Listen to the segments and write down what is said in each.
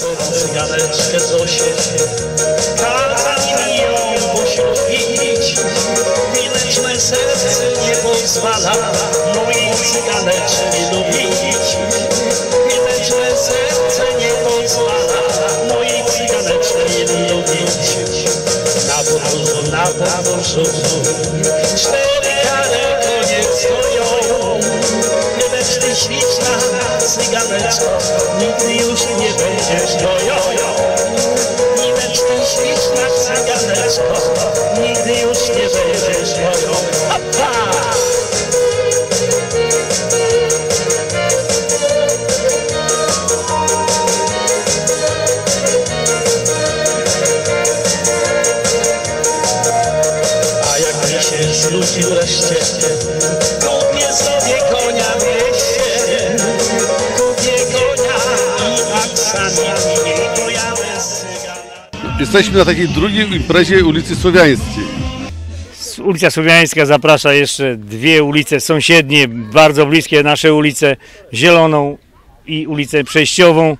cyganeczkę Zosię. Kazali mi ją poślubić, wieleczne serce nie pozwala mojej cyganeczki lubić. Wieleczne serce nie pozwala mojej cyganeczki lubić. Na podwórzu, na podwórzu, cztery kare konie stoją. Śliczna cyganeczko, nigdy już nie będziesz moją. Ty śliczna cyganeczko, Jesteśmy na takiej drugiej imprezie ulicy Słowiańskiej. Ulica Słowiańska zaprasza jeszcze dwie ulice sąsiednie, bardzo bliskie nasze ulice, Zieloną i ulicę Przejściową.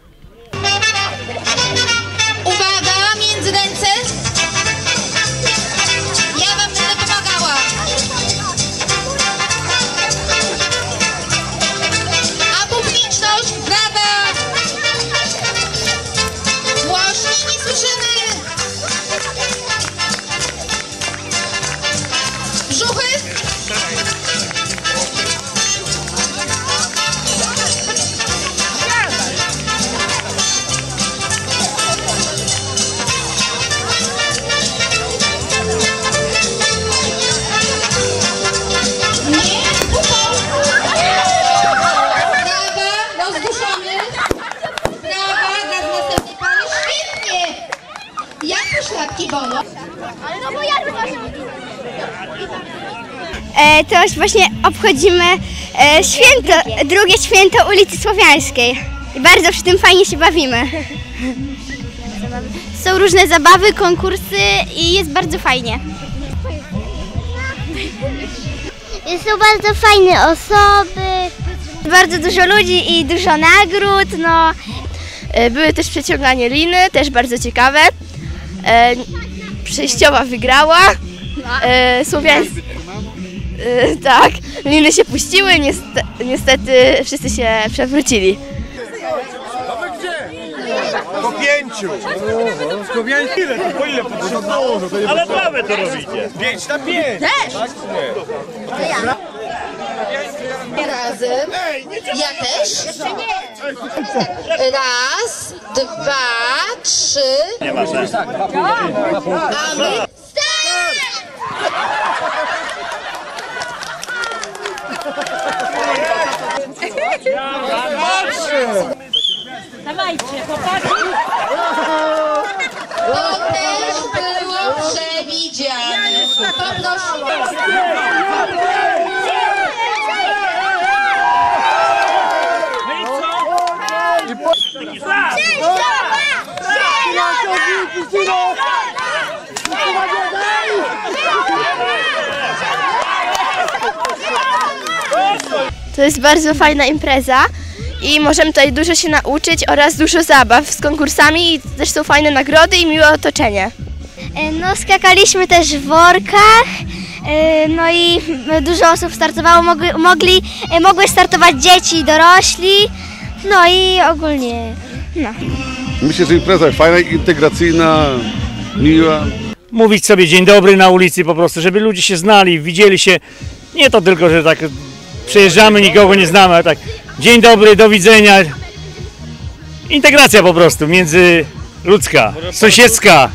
Jak poszlapki bono? E, to już właśnie obchodzimy e, święto, drugie święto ulicy Słowiańskiej. I bardzo przy tym fajnie się bawimy. Są różne zabawy, konkursy i jest bardzo fajnie. Są bardzo fajne osoby. Bardzo dużo ludzi i dużo nagród. No. Były też przeciąganie liny, też bardzo ciekawe. E, przejściowa wygrała. E, Słowiańs... E, tak, liny się puściły, niestety, niestety wszyscy się przewrócili. Po pięciu! Ale prawie to robicie. Pięć na pięć! Razem. Ja też. Raz, dwa, trzy. Nie ma. A my... Start! To To jest bardzo fajna impreza i możemy tutaj dużo się nauczyć oraz dużo zabaw z konkursami i też są fajne nagrody i miłe otoczenie. E, No, skakaliśmy też w workach. e, No i dużo osób startowało, mogły, mogli, e, mogły startować dzieci i dorośli. No i ogólnie, no. Myślę, że impreza jest fajna, integracyjna, miła. Mówić sobie dzień dobry na ulicy po prostu, żeby ludzie się znali, widzieli się. Nie to tylko, że tak przejeżdżamy, nikogo nie znamy, tak dzień dobry, do widzenia. Integracja po prostu międzyludzka, sąsiedzka.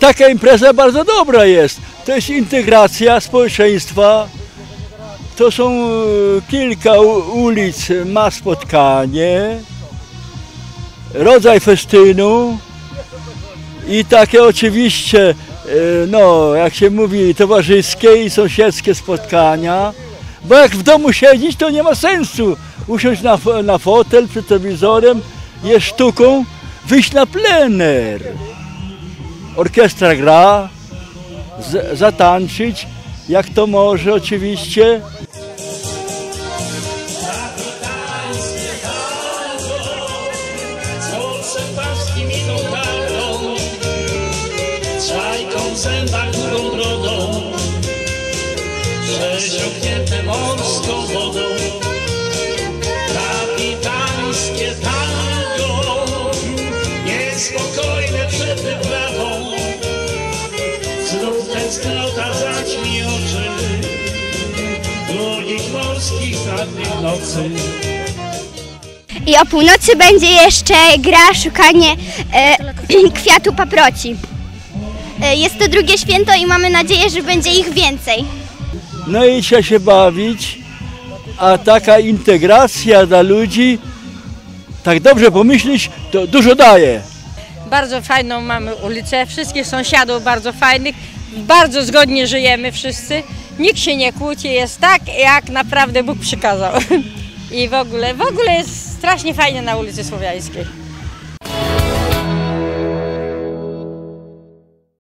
Taka impreza bardzo dobra jest. To jest integracja społeczeństwa. To są e, kilka ulic, ma spotkanie, rodzaj festynu i takie oczywiście, e, no jak się mówi, towarzyskie i sąsiedzkie spotkania, bo jak w domu siedzieć, to nie ma sensu. Usiąść na, na fotel przed telewizorem, jest sztuką, wyjść na plener. Orkiestra gra, z, zatańczyć, jak to może oczywiście. Nocy. I o północy będzie jeszcze gra szukanie e, kwiatu paproci. E, jest to drugie święto i mamy nadzieję, że będzie ich więcej. No i trzeba się bawić, a taka integracja dla ludzi, tak dobrze pomyśleć, to dużo daje. Bardzo fajną mamy ulicę, wszystkich sąsiadów bardzo fajnych, bardzo zgodnie żyjemy wszyscy. Nikt się nie kłóci, jest tak jak naprawdę Bóg przykazał. I w ogóle, w ogóle jest strasznie fajnie na ulicy Słowiańskiej.